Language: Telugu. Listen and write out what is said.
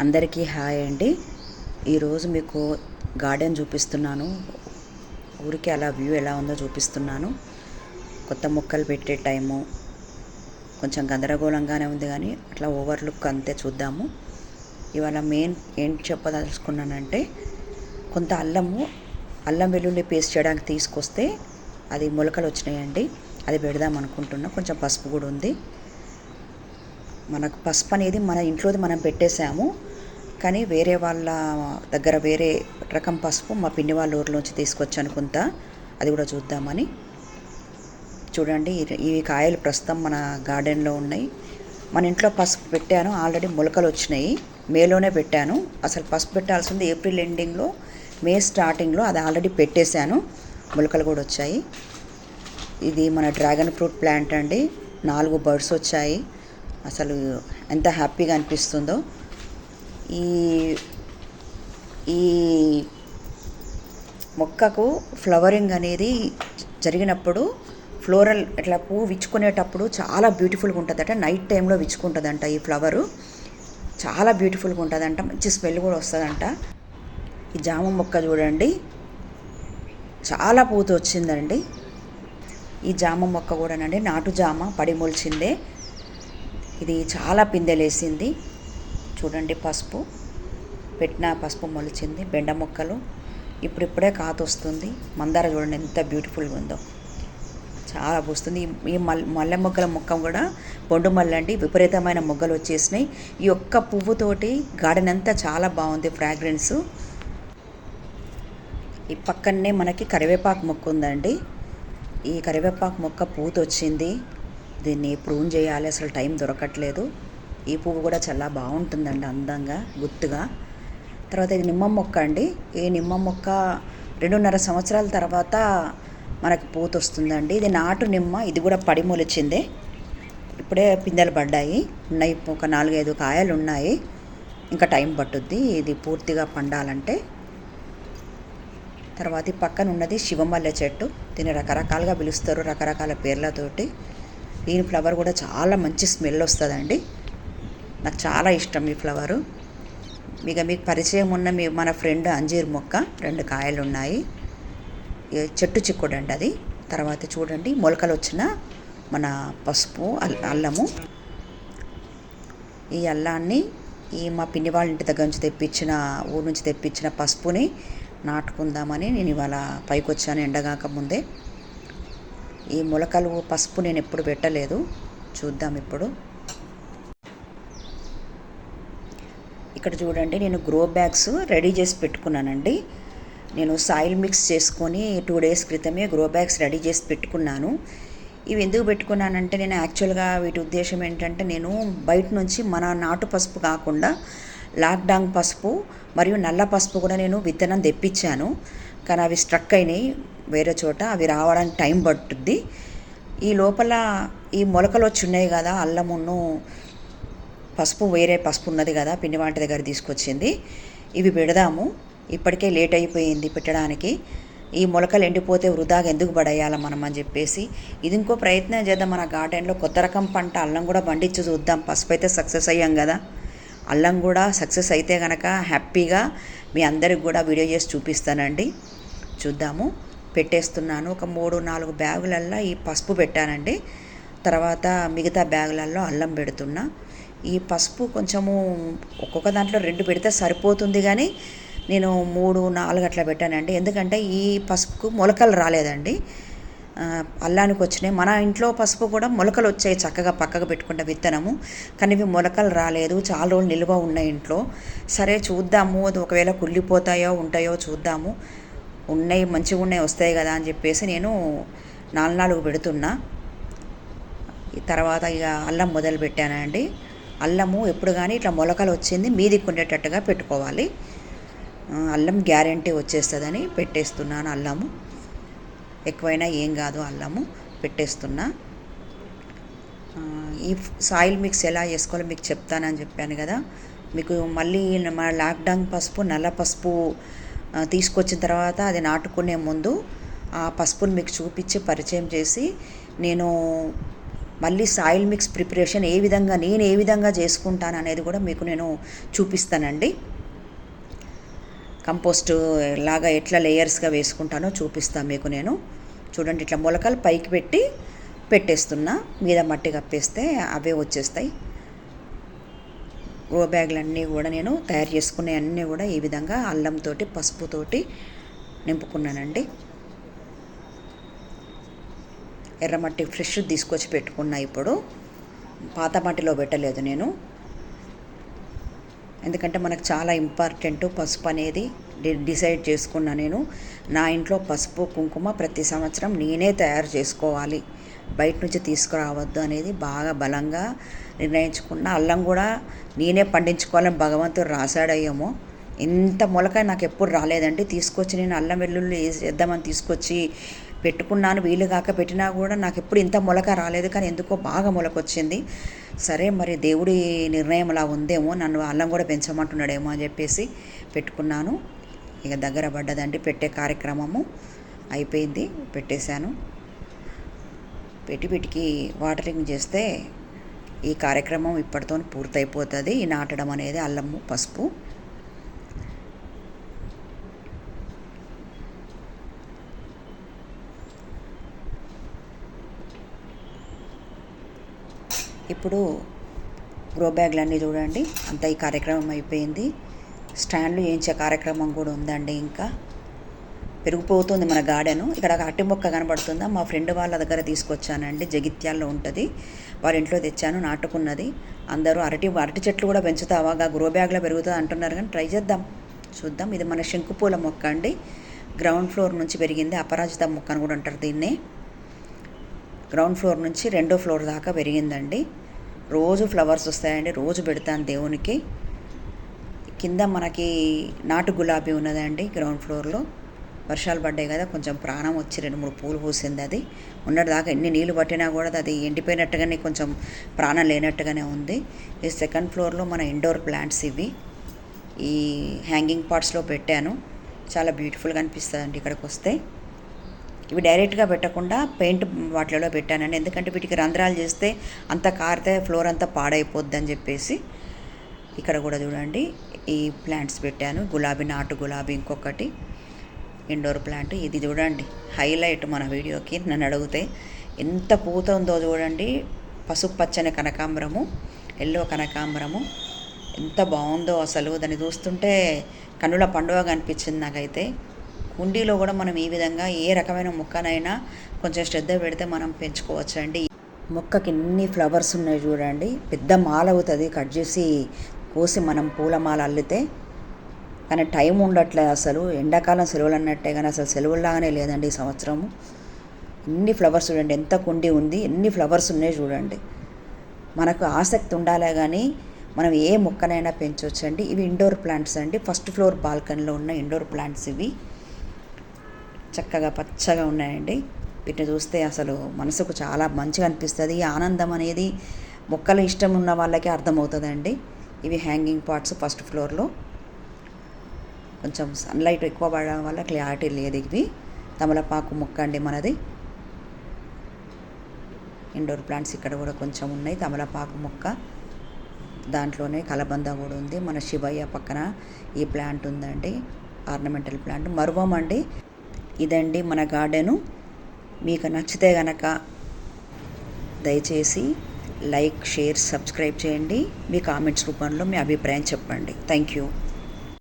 అందరికీ హాయ్ అండి. ఈరోజు మీకు గార్డెన్ చూపిస్తున్నాను. ఊరికి అలా వ్యూ ఎలా ఉందో చూపిస్తున్నాను. కొత్త మొక్కలు పెట్టే టైము కొంచెం గందరగోళంగానే ఉంది కానీ అట్లా ఓవర్లుక్ అంతే చూద్దాము. ఇవాళ మెయిన్ ఏంటి చెప్పదలుచుకున్నానంటే కొంత అల్లము అల్లం వెల్లుల్లి పేస్ట్ చేయడానికి తీసుకొస్తే అది మొలకలు వచ్చినాయండి. అది పెడదాం అనుకుంటున్నా. కొంచెం పసుపు కూడా ఉంది. మనకు పసుపు అనేది మన ఇంట్లోది మనం పెట్టేశాము. కానీ వేరే వాళ్ళ దగ్గర వేరే రకం పసుపు మా పిన్ని వాళ్ళ ఊరిలోంచి తీసుకొచ్చాను కొంత. అది కూడా చూద్దామని. చూడండి ఈ- ఈ కాయలు ప్రస్తుతం మన గార్డెన్లో ఉన్నాయి. మన ఇంట్లో పసుపు పెట్టాను. ఆల్రెడీ మొలకలు వచ్చినాయి. మేలోనే పెట్టాను. అసలు పసుపు పెట్టాల్సింది ఏప్రిల్ ఎండింగ్లో మే స్టార్టింగ్లో అది ఆల్రెడీ పెట్టేశాను. మొలకలు కూడా వచ్చాయి. ఇది మన డ్రాగన్ ఫ్రూట్ ప్లాంట్ అండి. నాలుగు బర్డ్స్ వచ్చాయి. అసలు ఎంత హ్యాపీగా అనిపిస్తుందో. ఈ ఈ మొక్కకు ఫ్లవరింగ్ అనేది జరిగినప్పుడు ఫ్లోరల్ ఇట్లా పువ్వు విచ్చుకునేటప్పుడు చాలా బ్యూటిఫుల్గా ఉంటుందట. నైట్ టైంలో విచ్చుకుంటుందంట ఈ ఫ్లవరు. చాలా బ్యూటిఫుల్గా ఉంటుందంట. మంచి స్మెల్ కూడా వస్తుందంట. ఈ జామ మొక్క చూడండి. చాలా పూత వచ్చిందండి ఈ జామ మొక్క కూడానండి. నాటు జామ పడి మొలిచిందే. ఇది చాలా పిందెలేసింది. చూడండి పసుపు. పెట్టిన పసుపు మొలిచింది బెండ మొక్కలు. ఇప్పుడిప్పుడే కాత వస్తుంది మందార చూడండి ఎంత బ్యూటిఫుల్గా ఉందో. చాలా పూస్తుంది. ఈ- మల్లె మొగ్గల మొక్క కూడా బొండు మల్లండి విపరీతమైన మొగ్గలు వచ్చేసినాయి. ఈ ఒక్క పువ్వుతోటి గార్డెన్ అంతా చాలా బాగుంది ఫ్రాగ్రెన్స్. ఈ పక్కనే మనకి కరివేపాకు మొక్క ఉందండి ఈ కరివేపాకు మొక్క పూత వచ్చింది దీన్ని ప్రూన్ చేయాలి అసలు టైం దొరకట్లేదు. ఈ పువ్వు కూడా చాలా బాగుంటుందండి అందంగా గుత్తుగా. తర్వాత ఇది నిమ్మ మొక్క అండి. ఈ నిమ్మ మొక్క రెండున్నర సంవత్సరాల తర్వాత మనకు పూత వస్తుందండి. ఇది నాటు నిమ్మ ఇది కూడా పడి మొలిచిందే. ఇప్పుడే పిందెలు పడ్డాయి. ఉన్నాయి ఒక నాలుగైదు కాయలు ఉన్నాయి. ఇంకా టైం పట్టుద్ది ఇది పూర్తిగా పండాలంటే. తర్వాత ఈ పక్కన ఉన్నది శివమల్లె చెట్టు. దీన్ని రకరకాలుగా పిలుస్తారు రకరకాల పేర్లతోటి. దీని ఫ్లవర్ కూడా చాలా మంచి స్మెల్ వస్తుందండి. నాకు చాలా ఇష్టం ఈ ఫ్లవరు. ఇక మీకు పరిచయం ఉన్న మీ మన ఫ్రెండ్ అంజీర్ మొక్క రెండు కాయలు ఉన్నాయి చెట్టు చిక్కుడు అండి అది. తర్వాత చూడండి మొలకలు వచ్చిన మన పసుపు అల్- అల్లము. ఈ అల్లాన్ని ఈ మా పిన్ని వాళ్ళ ఇంటి దగ్గర నుంచి తెప్పించిన ఊరు నుంచి తెప్పించిన పసుపుని నాటుకుందామని నేను ఇవాళ పైకి వచ్చాను ఎండగాక ముందే. ఈ మొలకలు పసుపు నేను ఎప్పుడు పెట్టలేదు. చూద్దాం ఇప్పుడు. ఇక్కడ చూడండి నేను గ్రో బ్యాగ్స్ రెడీ చేసి పెట్టుకున్నానండి. నేను సాయిల్ మిక్స్ చేసుకొని టూ డేస్ క్రితమే గ్రో బ్యాగ్స్ రెడీ చేసి పెట్టుకున్నాను. ఇవి ఎందుకు పెట్టుకున్నానంటే నేను యాక్చువల్గా వీటి ఉద్దేశం ఏంటంటే నేను బయట నుంచి మన నాటు పసుపు కాకుండా లాక్డాంగ్ పసుపు మరియు నల్ల పసుపు కూడా నేను విత్తనం తెప్పించాను. కానీ అవి స్ట్రక్ అయినాయి వేరే చోట అవి రావడానికి టైం పట్టుద్ది. ఈ లోపల ఈ మొలకలు వచ్చి ఉన్నాయి కదా అల్లమును పసుపు వేరే పసుపు ఉన్నది కదా పిండి వంట దగ్గర తీసుకొచ్చింది. ఇవి పెడదాము. ఇప్పటికే లేట్ అయిపోయింది పెట్టడానికి. ఈ మొలకలు ఎండిపోతే వృధాగా ఎందుకు పడేయాలి మనం అని చెప్పేసి. ఇది ఇంకో ప్రయత్నం చేద్దాం. మన గార్డెన్లో కొత్త రకం పంట అల్లం కూడా పండించి చూద్దాం. పసుపు అయితే సక్సెస్ అయ్యాం కదా. అల్లం కూడా సక్సెస్ అయితే కనుక హ్యాపీగా మీ అందరికి కూడా వీడియో చేసి చూపిస్తానండి. చూద్దాము. పెట్టేస్తున్నాను. ఒక మూడు నాలుగు బ్యాగులల్లో ఈ పసుపు పెట్టానండి. తర్వాత మిగతా బ్యాగులలో అల్లం పెడుతున్నా. ఈ పసుపు కొంచెము ఒక్కొక్క దాంట్లో రెండు పెడితే సరిపోతుంది కానీ నేను మూడు నాలుగు అట్లా పెట్టానండి. ఎందుకంటే ఈ పసుపుకు మొలకలు రాలేదండి. అల్లానికి వచ్చినాయి. మన ఇంట్లో పసుపు కూడా మొలకలు వచ్చాయి చక్కగా పక్కకు పెట్టుకుంటే విత్తనము. కానీ ఇవి మొలకలు రాలేదు. చాలా రోజులు నిల్వ ఉన్నాయి ఇంట్లో. సరే చూద్దాము. అది ఒకవేళ కుళ్ళిపోతాయో ఉంటాయో చూద్దాము. ఉన్నాయి మంచిగా ఉన్నాయి వస్తాయి కదా అని చెప్పేసి నేను నాలుగు నాలుగు పెడుతున్నా. తర్వాత ఇక అల్లం మొదలు పెట్టానండి. అల్లము ఎప్పుడు కానీ ఇట్లా మొలకలు వచ్చింది మీదికి ఉండేటట్టుగా పెట్టుకోవాలి. అల్లం గ్యారంటీ వచ్చేస్తుందని పెట్టేస్తున్నాను అల్లము. ఎక్కువైనా ఏం కాదు అల్లము పెట్టేస్తున్నా. ఈ సాయిల్ మిక్స్ ఎలా చేసుకోవాలో మీకు చెప్తానని చెప్పాను కదా. మీకు మళ్ళీ మా లాక్డౌన్ పసుపు నల్ల పసుపు తీసుకొచ్చిన తర్వాత అది నాటుకునే ముందు ఆ పసుపుని మీకు చూపించి పరిచయం చేసి నేను మళ్ళీ సాయిల్ మిక్స్ ప్రిపరేషన్ ఏ విధంగా నేను ఏ విధంగా చేసుకుంటాను అనేది కూడా మీకు నేను చూపిస్తానండి. కంపోస్ట్ లాగా ఎట్లా లేయర్స్గా వేసుకుంటానో చూపిస్తాను మీకు నేను. చూడండి ఇట్లా మొలకలు పైకి పెట్టి పెట్టేస్తున్నా. మీద మట్టి కప్పేస్తే అవే వచ్చేస్తాయి. గ్రో బ్యాగులన్నీ కూడా నేను తయారు చేసుకునే అన్నీ కూడా ఈ విధంగా అల్లంతో పసుపుతోటి నింపుకున్నానండి. ఎర్రమట్టి ఫ్రెష్ తీసుకొచ్చి పెట్టుకున్నా ఇప్పుడు. పాత మట్టిలో పెట్టలేదు నేను. ఎందుకంటే మనకు చాలా ఇంపార్టెంట్ పసుపు అనేది డిసైడ్ చేసుకున్నా నేను. నా ఇంట్లో పసుపు కుంకుమ ప్రతి సంవత్సరం నేనే తయారు చేసుకోవాలి. బయట నుంచి తీసుకురావద్దు అనేది బాగా బలంగా నిర్ణయించుకున్న అల్లం కూడా నేనే పండించుకోవాలని భగవంతుడు రాశాడయ్యేమో. ఇంత మొలక నాకు ఎప్పుడు రాలేదండి. తీసుకొచ్చి నేను అల్లం వెల్లుల్లి వేద్దామని తీసుకొచ్చి పెట్టుకున్నాను వీలు కాక పెట్టినా కూడా నాకు ఎప్పుడు ఇంత మొలక రాలేదు. కానీ ఎందుకో బాగా మొలక వచ్చింది సరే మరి దేవుడి నిర్ణయం అలా ఉందేమో నన్ను అల్లం కూడా పెంచమంటున్నాడేమో అని చెప్పేసి పెట్టుకున్నాను. ఇక దగ్గర పడ్డదండి పెట్టే కార్యక్రమము అయిపోయింది పెట్టేశాను. పెట్టి పెట్టికి వాటరింగ్ చేస్తే ఈ కార్యక్రమం ఇప్పటితో పూర్తయిపోతుంది. ఈ నాటడం అనేది అల్లము పసుపు. ఇప్పుడు గ్రో బ్యాగ్లన్నీ చూడండి. అంతా ఈ కార్యక్రమం అయిపోయింది. స్టాండ్లు చేయించే కార్యక్రమం కూడా ఉందండి ఇంకా. పెరిగిపోతుంది మన గార్డెను. ఇక్కడ అట్టి మొక్క కనబడుతుందా? మా ఫ్రెండ్ వాళ్ళ దగ్గర తీసుకొచ్చానండి. జగిత్యాల్లో ఉంటుంది. వారి ఇంట్లో తెచ్చాను నాటుకున్నది. అందరూ అరటి అరటి చెట్లు కూడా పెంచుతావా? గ్రో బ్యాగ్లో పెరుగుతుంది అంటున్నారు కానీ ట్రై చేద్దాం. చూద్దాం. ఇది మన శంకుపూల మొక్క అండి. గ్రౌండ్ ఫ్లోర్ నుంచి పెరిగింది. అపరాజిత మొక్క అని కూడా అంటారు దీన్ని. గ్రౌండ్ ఫ్లోర్ నుంచి రెండో ఫ్లోర్ దాకా పెరిగిందండి. రోజు ఫ్లవర్స్ వస్తాయండి రోజు పెడతాను దేవునికి. కింద మనకి నాటు గులాబీ ఉన్నదండి గ్రౌండ్ ఫ్లోర్లో వర్షాలు పడ్డాయి కదా కొంచెం ప్రాణం వచ్చి రెండు మూడు పూలు పూసింది అది. ఉన్నదాకా ఎన్ని నీళ్ళు పట్టినా కూడా అది ఎండిపోయినట్టుగానే కొంచెం ప్రాణం లేనట్టుగానే ఉంది. ఈ సెకండ్ ఫ్లోర్లో మన ఇండోర్ ప్లాంట్స్ ఇవి. ఈ హ్యాంగింగ్ పార్ట్స్లో పెట్టాను. చాలా బ్యూటిఫుల్గా అనిపిస్తుంది అండి ఇక్కడికి వస్తే ఇవి డైరెక్ట్గా పెట్టకుండా పెయింట్ వాటిలో పెట్టానండి. ఎందుకంటే వీటికి రంధ్రాలు చేస్తే అంత కారితే ఫ్లోర్ అంతా పాడైపోద్ది అని చెప్పేసి ఇక్కడ కూడా చూడండి ఈ ప్లాంట్స్ పెట్టాను. గులాబీ నాటు గులాబీ ఇంకొకటి ఇండోర్ ప్లాంట్. ఇది చూడండి హైలైట్ మన వీడియోకి. నన్ను అడిగితే ఎంత పూత ఉందో చూడండి పసుపు పచ్చని కనకాంబరము ఎల్లో కనకాంబరము ఎంత బాగుందో అసలు. దాన్ని చూస్తుంటే కన్నుల పండుగ అనిపించింది నాకైతే. కుండీలో కూడా మనం ఈ విధంగా ఏ రకమైన మొక్కనైనా కొంచెం శ్రద్ధ పెడితే మనం పెంచుకోవచ్చు అండి మొక్కకి ఎన్ని ఫ్లవర్స్ ఉన్నాయి చూడండి. పెద్ద మాల అవుతుంది. కట్ చేసి కోసి మనం పూలమాల అల్లితే కానీ టైం ఉండట్లేదు అసలు. ఎండాకాలం సెలవులు అన్నట్టే కానీ అసలు సెలవుల్లాగానే లేదండి ఈ సంవత్సరము. ఎన్ని ఫ్లవర్స్ చూడండి. ఎంత కుండి ఉంది. ఎన్ని ఫ్లవర్స్ ఉన్నాయి చూడండి. మనకు ఆసక్తి ఉండాలే కానీ మనం ఏ మొక్కనైనా పెంచవచ్చండి ఇవి ఇండోర్ ప్లాంట్స్ అండి. ఫస్ట్ ఫ్లోర్ బాల్కనీలో ఉన్న ఇండోర్ ప్లాంట్స్ ఇవి. చక్కగా పచ్చగా ఉన్నాయండి. వీటిని చూస్తే అసలు మనసుకు చాలా మంచిగా అనిపిస్తుంది. ఆనందం అనేది మొక్కలు ఇష్టం ఉన్న వాళ్ళకి అర్థమవుతుందండి. ఇవి హ్యాంగింగ్ పార్ట్స్ ఫస్ట్ ఫ్లోర్లో కొంచెం సన్లైట్ ఎక్కువ పడడం వల్ల క్లారిటీ లేదు ఇవి. తమలపాకు మొక్క అండి మనది. ఇండోర్ ప్లాంట్స్ ఇక్కడ కూడా కొంచెం ఉన్నాయి. తమలపాకు మొక్క. దాంట్లోనే కలబంద కూడా ఉంది. మన శివయ్య పక్కన ఈ ప్లాంట్ ఉందండి. ఆర్నమెంటల్ ప్లాంట్ మరువం అండి. ఇదండి మన గార్డెను. మీకు నచ్చితే గనక దయచేసి లైక్ షేర్ సబ్స్క్రైబ్ చేయండి. మీ కామెంట్స్ రూపంలో మీ అభిప్రాయం చెప్పండి. Thank you.